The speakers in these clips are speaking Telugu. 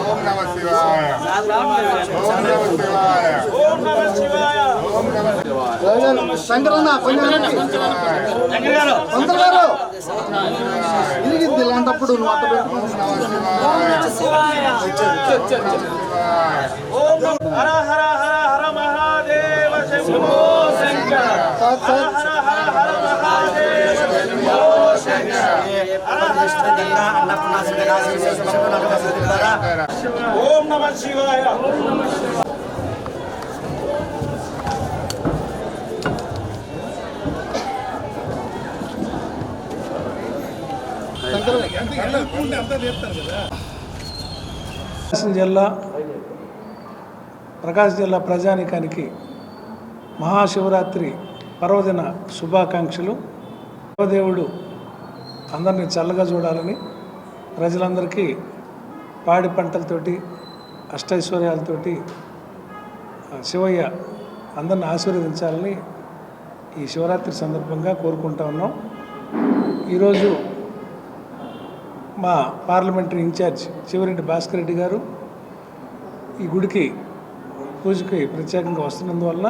ఓం నమ శివాయ ఓం నమ శివాయ ఓం నమ శివాయ శంకరన్న కొంచెం పంతులు గారు ఇరిగింది ఇలాంటప్పుడు నువ్వు అట్ట పెట్టుకుని నమ శివాయ హర హర హర ఓం నమ శివాయ జిల్లా ప్రకాశం జిల్లా ప్రజానికానికి మహాశివరాత్రి పర్వదిన శుభాకాంక్షలు. శివదేవుడు అందరినీ చల్లగా చూడాలని ప్రజలందరికీ పాడి పంటలతోటి అష్టైశ్వర్యాలతోటి శివయ్య అందరిని ఆశీర్వదించాలని ఈ శివరాత్రి సందర్భంగా కోరుకుంటా ఉన్నాం. ఈరోజు మా పార్లమెంటరీ ఇన్ఛార్జ్ శివరెడ్డి భాస్కర్ రెడ్డి గారు ఈ గుడికి పూజకి ప్రత్యేకంగా వస్తున్నందువల్ల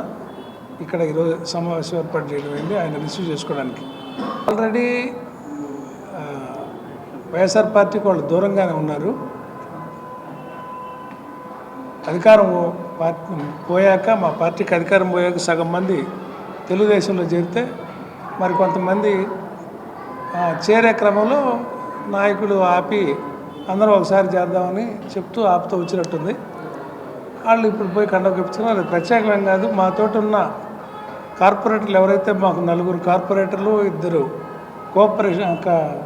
ఇక్కడ ఈరోజు సమావేశం ఏర్పాటు చేయడం అయింది ఆయన రిసీవ్ చేసుకోవడానికి. ఆల్రెడీ వైఎస్ఆర్ పార్టీకి వాళ్ళు దూరంగానే ఉన్నారు. అధికారం పార్టీ పోయాక మా పార్టీకి అధికారం పోయాక సగం మంది తెలుగుదేశంలో చేరితే మరి కొంతమంది చేరే క్రమంలో నాయకులు ఆపి అందరూ ఒకసారి చేద్దామని చెప్తూ ఆపుతూ వచ్చినట్టుంది. వాళ్ళు ఇప్పుడు పోయి కండవ చెప్తున్నారు అది ప్రత్యేకమేం కాదు మాతోటి ఉన్న కార్పొరేటర్లు ఎవరైతే మాకు నలుగురు కార్పొరేటర్లు ఇద్దరు కోఆపరేషన్ కా-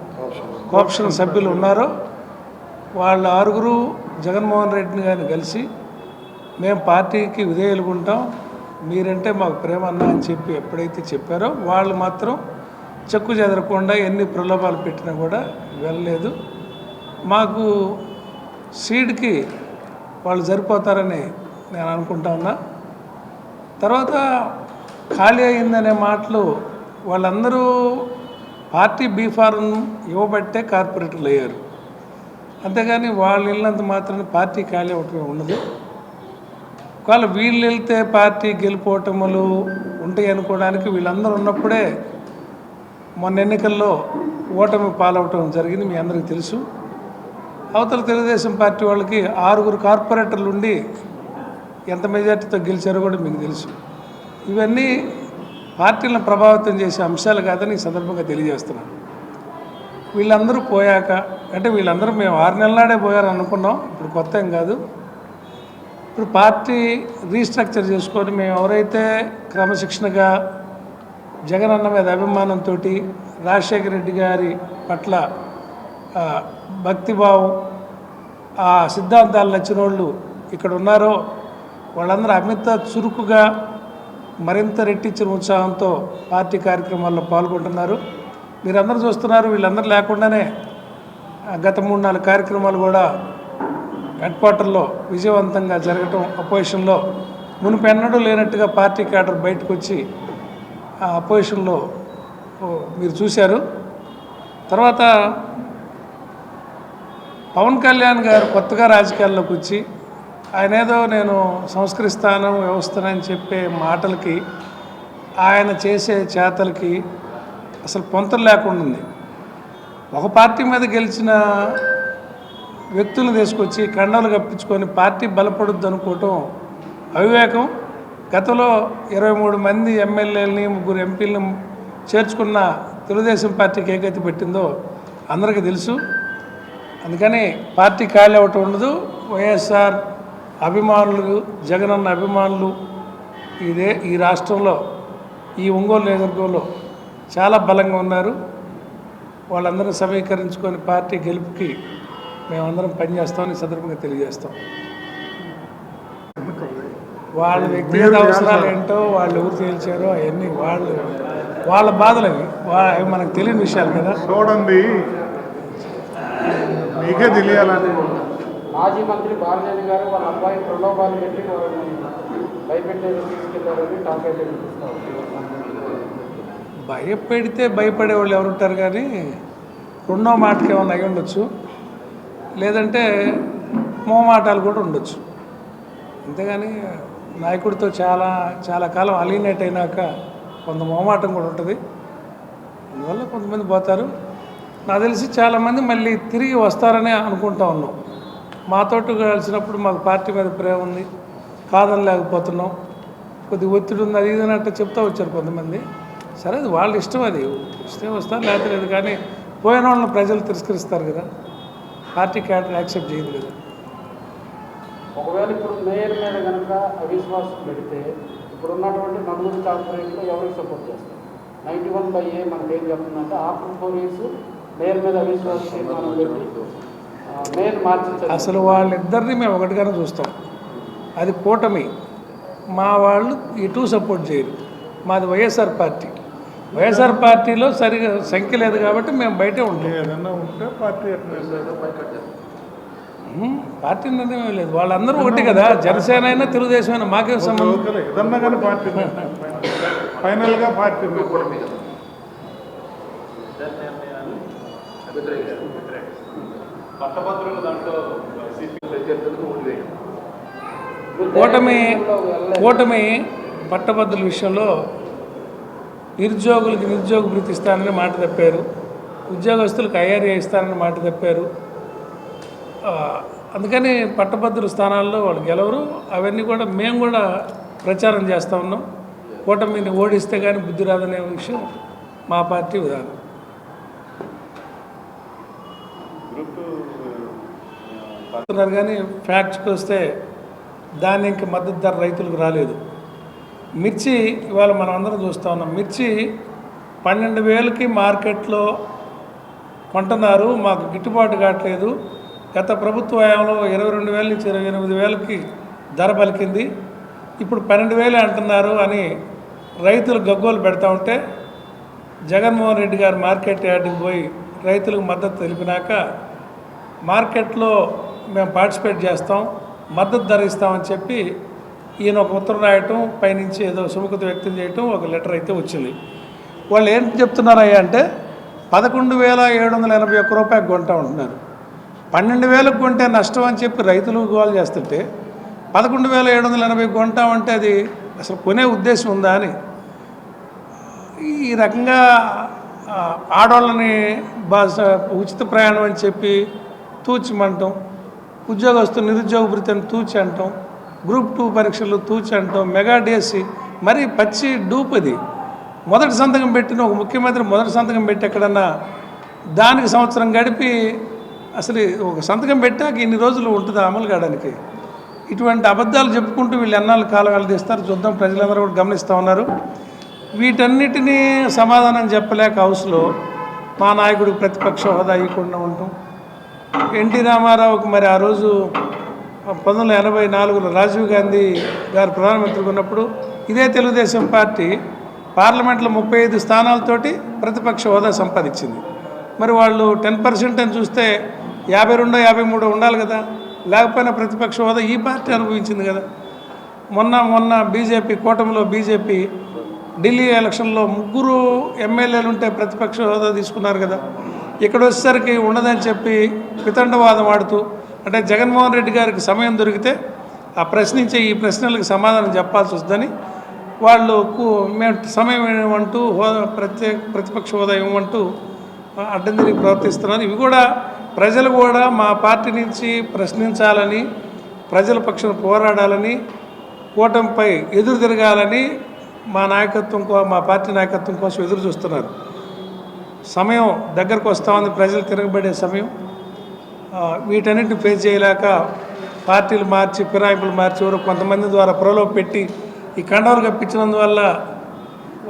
కోఆపరేషన్ సభ్యులు ఉన్నారో వాళ్ళ ఆరుగురు జగన్మోహన్ రెడ్డిని గారిని కలిసి మేము పార్టీకి విధేయులుకుంటాం మీరంటే మాకు ప్రేమ అన్న అని చెప్పి ఎప్పుడైతే చెప్పారో వాళ్ళు మాత్రం చెక్కు చెదరకుండా ఎన్ని ప్రలోభాలు పెట్టినా కూడా వెళ్ళలేదు. మాకు సీడ్కి వాళ్ళు సరిపోతారని నేను అనుకుంటా ఉన్నా. తర్వాత ఖాళీ అయిందనే మాటలు వాళ్ళందరూ పార్టీ బీఫారం ఇవ్వబట్టే కార్పొరేటర్లు అయ్యారు. అంతేగాని వాళ్ళు వెళ్ళినంత మాత్రాన్ని పార్టీ ఖాళీ అవటమే ఉండదు. ఒకవేళ వీళ్ళు వెళ్తే పార్టీ గెలుపోవటములు ఉంటాయి అనుకోవడానికి వీళ్ళందరూ ఉన్నప్పుడే మొన్న ఎన్నికల్లో ఓటమి పాలవటం జరిగింది మీ అందరికీ తెలుసు. అవతల తెలుగుదేశం పార్టీ వాళ్ళకి ఆరుగురు కార్పొరేటర్లు ఉండి ఎంత మెజార్టీతో గెలిచారో కూడా మీకు తెలుసు. ఇవన్నీ పార్టీలను ప్రభావితం చేసే అంశాలు కాదని ఈ సందర్భంగా తెలియజేస్తున్నాను. వీళ్ళందరూ పోయాక అంటే వీళ్ళందరూ మేము ఆరు నెలల నాడే పోయారు అనుకున్నాం ఇప్పుడు కొత్త ఏం కాదు. ఇప్పుడు పార్టీ రీస్ట్రక్చర్ చేసుకొని మేము ఎవరైతే క్రమశిక్షణగా జగన్ అన్న మీద అభిమానంతో రాజశేఖర రెడ్డి గారి పట్ల భక్తిభావం ఆ సిద్ధాంతాలు నచ్చిన వాళ్ళు ఇక్కడ ఉన్నారో వాళ్ళందరూ అమిత చురుకుగా మరింత రెట్టించిన ఉత్సాహంతో పార్టీ కార్యక్రమాల్లో పాల్గొంటున్నారు. మీరందరూ చూస్తున్నారు వీళ్ళందరూ లేకుండానే గత మూడు నాలుగు కార్యక్రమాలు కూడా హెడ్ క్వార్టర్లో విజయవంతంగా జరగటం అపోజిషన్లో మునిపెన్నడూ లేనట్టుగా పార్టీ క్యాడర్ బయటకు వచ్చి ఆ అపోజిషన్లో మీరు చూశారు. తర్వాత పవన్ కళ్యాణ్ గారు కొత్తగా రాజకీయాల్లోకి వచ్చి ఆయన ఏదో నేను సంస్కరిస్తాను వ్యవస్థనని చెప్పే మాటలకి ఆయన చేసే చేతలకి అసలు పొంతలు లేకుండా ఉంది ఒక పార్టీ మీద గెలిచిన వ్యక్తులను తీసుకొచ్చి కండలు కప్పించుకొని పార్టీ బలపడుద్ది అనుకోవటం అవివేకం. గతంలో ఇరవై మూడు మంది ఎమ్మెల్యేలని ముగ్గురు ఎంపీలను చేర్చుకున్న తెలుగుదేశం పార్టీకి ఏకైతే పెట్టిందో అందరికీ తెలుసు. అందుకని పార్టీ ఖాళీ అవ్వటం ఉండదు. వైఎస్ఆర్ అభిమానులు జగనన్న అభిమానులు ఇదే ఈ రాష్ట్రంలో ఈ ఒంగోలు నియోజకవర్గంలో చాలా బలంగా ఉన్నారు. వాళ్ళందరూ సమీకరించుకొని పార్టీ గెలుపుకి మేమందరం పనిచేస్తామని సందర్భంగా తెలియజేస్తాం. వాళ్ళ వ్యక్తిగత అవసరాలు ఏంటో వాళ్ళు ఎవరు తేల్చారో అవన్నీ వాళ్ళు వాళ్ళ బాధలు అవి. అవి మనకు తెలియని విషయాలు కదా. చూడండి. మీకే తెలియాలనుకుంటున్నాను మాజీ మంత్రి బాలినేని గారు వాళ్ళ అబ్బాయి ప్రలోభాలు పెట్టి వాళ్ళని భయపెట్టేది తీసుకెళ్ళారని టాక్ అయితే భయపెడితే భయపడే వాళ్ళు ఎవరుంటారు కానీ రెండో మాటకి ఏమైనా అయి ఉండొచ్చు. లేదంటే మోమాటాలు కూడా ఉండొచ్చు. అంతేగాని నాయకుడితో చాలా చాలా కాలం అలీనేట్ అయినాక కొంత మోమాటం కూడా ఉంటుంది. అందువల్ల కొంతమంది పోతారు. నాకు తెలిసి చాలామంది మళ్ళీ తిరిగి వస్తారని అనుకుంటా ఉన్నాం. మాతోటి కలిసినప్పుడు మాకు పార్టీ మీద ప్రేమ ఉంది కాదని లేకపోతున్నాం. కొద్దిగా ఒత్తిడి ఉంది అది ఇది చెప్తా వచ్చారు కొంతమంది. సరే అది వాళ్ళ ఇష్టం అది. ఇష్టం వస్తారు లేకపోతే లేదు కానీ పోయిన వాళ్ళని ప్రజలు తిరస్కరిస్తారు కదా. పార్టీ క్యాడర్ యాక్సెప్ట్ చేయదు కదా. ఒకవేళ ఇప్పుడు మేయర్ మీద కనుక అవిశ్వాసం పెడితే ఇప్పుడు ఉన్నటువంటి నలుగురు కార్పొరేట్లో ఎవరికి సపోర్ట్ చేస్తారు? నైంటీ వన్ బై ఏ మనకి ఏం చెప్తుందంటే ఆఫ్టర్ ఫోర్ ఇయర్స్ మేయర్ మీద అవిశ్వాసం తీర్మానం పెట్టి అసలు వాళ్ళిద్దరిని మేము ఒకటిగానే చూస్తాం. అది కూటమి. మా వాళ్ళు ఇటు సపోర్ట్ చేయరు. మాది వైఎస్ఆర్ పార్టీ. వైఎస్ఆర్ పార్టీలో సరిగా సంఖ్య లేదు కాబట్టి మేము బయటే ఉంటాం. ఏదన్నా ఉంటే పార్టీ నిర్ణయం ఏం లేదు. వాళ్ళందరూ ఒకటి కదా. జనసేన అయినా తెలుగుదేశం అయినా మాకేం సంబంధం. ఏదన్నా కానీ పార్టీ ఫైనల్గా పార్టీ కూటమి కూటమి పట్టభద్రుల విషయంలో నిరుద్యోగులకి నిరుద్యోగ వృత్తి ఇస్తానని మాట తప్పారు. ఉద్యోగస్తులకు ఐఆర్ఏ ఇస్తానని మాట తప్పారు. అందుకని పట్టభద్రుల స్థానాల్లో వాళ్ళు గెలవరు. అవన్నీ కూడా మేము కూడా ప్రచారం చేస్తూ ఉన్నాం. కూటమిని ఓడిస్తే కానీ బుద్ధి రాదనే విషయం మా పార్టీ విధానం గ్రూప్ కానీ ఫ్యాక్ట్స్కి వస్తే ధాన్యంకి మద్దతు ధర రైతులకు రాలేదు. మిర్చి ఇవాళ మనం అందరం చూస్తూ ఉన్నాం. మిర్చి పన్నెండు వేలకి మార్కెట్లో కొంటున్నారు. మాకు గిట్టుబాటు కావట్లేదు. గత ప్రభుత్వ హయాంలో ఇరవై రెండు వేల నుంచి ఇరవై ఎనిమిది వేలకి ధర పలికింది. ఇప్పుడు పన్నెండు వేలే అంటున్నారు అని రైతులు గగ్గోలు పెడతా ఉంటే జగన్మోహన్ రెడ్డి గారు మార్కెట్ యార్డ్కి పోయి రైతులకు మద్దతు తెలిపినాక మార్కెట్లో మేము పార్టిసిపేట్ చేస్తాం మద్దతు ధర ఇస్తామని చెప్పి ఈయన ఒక ఉత్తరం రాయటం పైనుంచి ఏదో సుముఖత వ్యక్తం చేయటం ఒక లెటర్ అయితే వచ్చింది. వాళ్ళు ఏం చెప్తున్నారయ్యా అంటే పదకొండు వేల ఏడు వందల ఎనభై ఒక్క రూపాయలు కొంటా ఉంటున్నారు. పన్నెండు వేలకు కొంటే నష్టం అని చెప్పి రైతులు గోల్ చేస్తుంటే పదకొండు వేల ఏడు వందల ఎనభై కొంటామంటే అది అసలు కొనే ఉద్దేశం ఉందా అని. ఈ రకంగా ఆడవాళ్ళని బాస ఉచిత ప్రయాణం అని చెప్పి తూచిమంటాం. ఉద్యోగస్తులు నిరుద్యోగ భృతిని తూచి అంటాం గ్రూప్ టూ పరీక్షలు తూచి అంటాం మెగా డిఎస్సి మరి పచ్చి డూపది మొదటి సంతకం పెట్టిన ఒక ముఖ్యమంత్రి మొదటి సంతకం పెట్టి ఎక్కడన్నా దానికి సంవత్సరం గడిపి అసలు ఒక సంతకం పెట్టాక ఇన్ని రోజులు ఉంటుంది అమలు కావడానికి? ఇటువంటి అబద్ధాలు చెప్పుకుంటూ వీళ్ళు ఎన్నాళ్ళు కాలం వెళ్ళదీస్తారు చూద్దాం. ప్రజలందరూ కూడా గమనిస్తూ ఉన్నారు. వీటన్నిటినీ సమాధానం చెప్పలేక హౌస్లో మా నాయకుడికి ప్రతిపక్ష హోదా ఇవ్వకుండా ఉంటాం. ఎన్టీ రామారావుకి మరి ఆ రోజు పంతొమ్మిది వందల ఎనభై నాలుగులో రాజీవ్ గాంధీ గారు ప్రధానమంత్రిగా ఉన్నప్పుడు ఇదే తెలుగుదేశం పార్టీ పార్లమెంట్లో ముప్పై ఐదు స్థానాలతోటి ప్రతిపక్ష హోదా సంపాదించింది. మరి వాళ్ళు టెన్ పర్సెంట్ అని చూస్తే యాభై రెండో యాభై మూడో ఉండాలి కదా. లేకపోయినా ప్రతిపక్ష హోదా ఈ పార్టీ అనుభవించింది కదా. మొన్న మొన్న బీజేపీ కూటమిలో బీజేపీ ఢిల్లీ ఎలక్షన్లో ముగ్గురు ఎమ్మెల్యేలు ఉంటే ప్రతిపక్ష హోదా తీసుకున్నారు కదా. ఇక్కడ వచ్చేసరికి ఉండదని చెప్పి వితండవాదం ఆడుతూ అంటే జగన్మోహన్ రెడ్డి గారికి సమయం దొరికితే ఆ ప్రశ్నించే ఈ ప్రశ్నలకు సమాధానం చెప్పాల్సి వస్తుందని వాళ్ళు మేము సమయం ఇవ్వమంటూ హోదా ప్రత్యేక ప్రతిపక్ష హోదా ఇవ్వమంటూ అడ్డం తిరిగి ప్రవర్తిస్తున్నారు ఇవి కూడా ప్రజలు కూడా మా పార్టీ నుంచి ప్రశ్నించాలని ప్రజల పక్షాన పోరాడాలని కూటమిపై ఎదురు తిరగాలని మా నాయకత్వం మా పార్టీ నాయకత్వం కోసం ఎదురు చూస్తున్నారు. సమయం దగ్గరకు వస్తూ ఉంది ప్రజలు తిరగబడే సమయం. వీటన్నిటిని ఫేస్ చేయలేక పార్టీలు మార్చి ఫిరాయింపులు మార్చి ఎవరో కొంతమంది ద్వారా ప్రలోభ పెట్టి ఈ కండవలు కప్పించినందువల్ల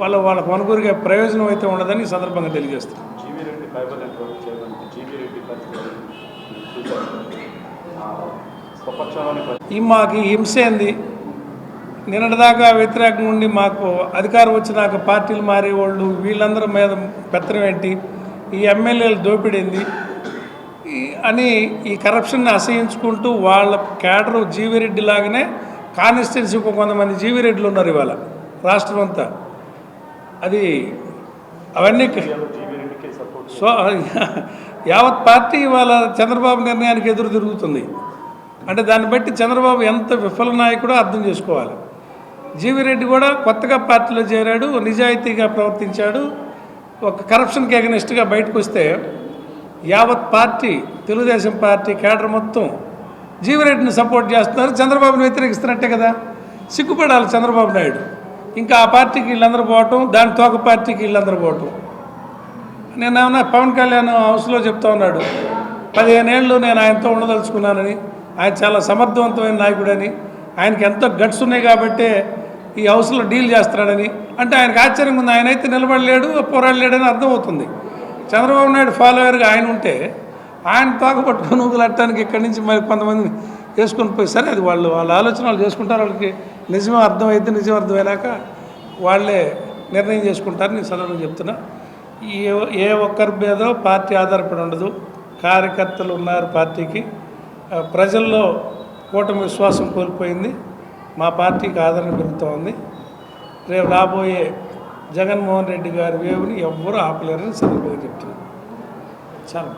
వాళ్ళ వాళ్ళ కొనుగోలుగా ప్రయోజనం అయితే ఉండదని ఈ సందర్భంగా ఈ మాకు ఈ హింస ఏంది? నిన్నటిదాకా వ్యతిరేకంగా ఉండి మాకు అధికారం వచ్చినాక పార్టీలు మారేవాళ్ళు వీళ్ళందరి మీద పెత్తనం ఏంటి? ఈ ఎమ్మెల్యేలు దోపిడింది? అని ఈ కరప్షన్ని అసహించుకుంటూ వాళ్ళ క్యాడరు జీవిరెడ్డి లాగానే కాన్స్టిట్యున్సీకి కొంతమంది జీవిరెడ్డిలు ఉన్నారు ఇవాళ రాష్ట్రం అంతా. అది అవన్నీ సో యావత్ పార్టీ ఇవాళ చంద్రబాబు నిర్ణయానికి ఎదురు తిరుగుతుంది. అంటే దాన్ని బట్టి చంద్రబాబు ఎంత విఫల నాయకుడో అర్థం చేసుకోవాలి. జీవిరెడ్డి కూడా కొత్తగా పార్టీలో చేరాడు నిజాయితీగా ప్రవర్తించాడు. ఒక కరప్షన్కి అగనిస్ట్గా బయటకు వస్తే యావత్ పార్టీ తెలుగుదేశం పార్టీ కేడర్ మొత్తం జీవిరెడ్డిని సపోర్ట్ చేస్తున్నారు. చంద్రబాబును వ్యతిరేకిస్తున్నట్టే కదా. సిగ్గుపడాలి చంద్రబాబు నాయుడు. ఇంకా ఆ పార్టీకి వీళ్ళందరూ పోవటం దాని తోక పార్టీకి వీళ్ళందరూ పోవటం. నేనేమన్నా పవన్ కళ్యాణ్ హౌస్లో చెప్తా ఉన్నాడు పదిహేను ఏళ్ళు నేను ఆయనతో ఉండదలుచుకున్నానని ఆయన చాలా సమర్థవంతమైన నాయకుడని ఆయనకి ఎంతో గట్స్ ఉన్నాయి కాబట్టే ఈ హౌస్లో డీల్ చేస్తున్నాడని. అంటే ఆయనకు ఆశ్చర్యంగా ఉంది ఆయన అయితే నిలబడలేడు పోరాడలేడని అర్థమవుతుంది. చంద్రబాబు నాయుడు ఫాలోవర్గా ఆయన ఉంటే ఆయన తోక పట్టుకొని ఊగులట్టడానికి ఇక్కడి నుంచి మరి కొంతమంది వేసుకొని పోయి సరే అది వాళ్ళు వాళ్ళ ఆలోచన చేసుకుంటారు వాళ్ళకి. నిజమే అర్థమైతే నిజం అర్థమైనాక వాళ్ళే నిర్ణయం చేసుకుంటారని నేను సందర్భంగా చెప్తున్నా. ఏ ఏ ఒక్కరి మీదో పార్టీ ఆధారపడి ఉండదు. కార్యకర్తలు ఉన్నారు పార్టీకి. ప్రజల్లో కూటమి విశ్వాసం కోల్పోయింది. మా పార్టీకి ఆదరణ పెరుగుతోంది. రేపు రాబోయే జగన్మోహన్ రెడ్డి గారి వేవుని ఎవ్వరూ ఆపలేరని సందర్భంగా చెప్తున్నాను. చాలా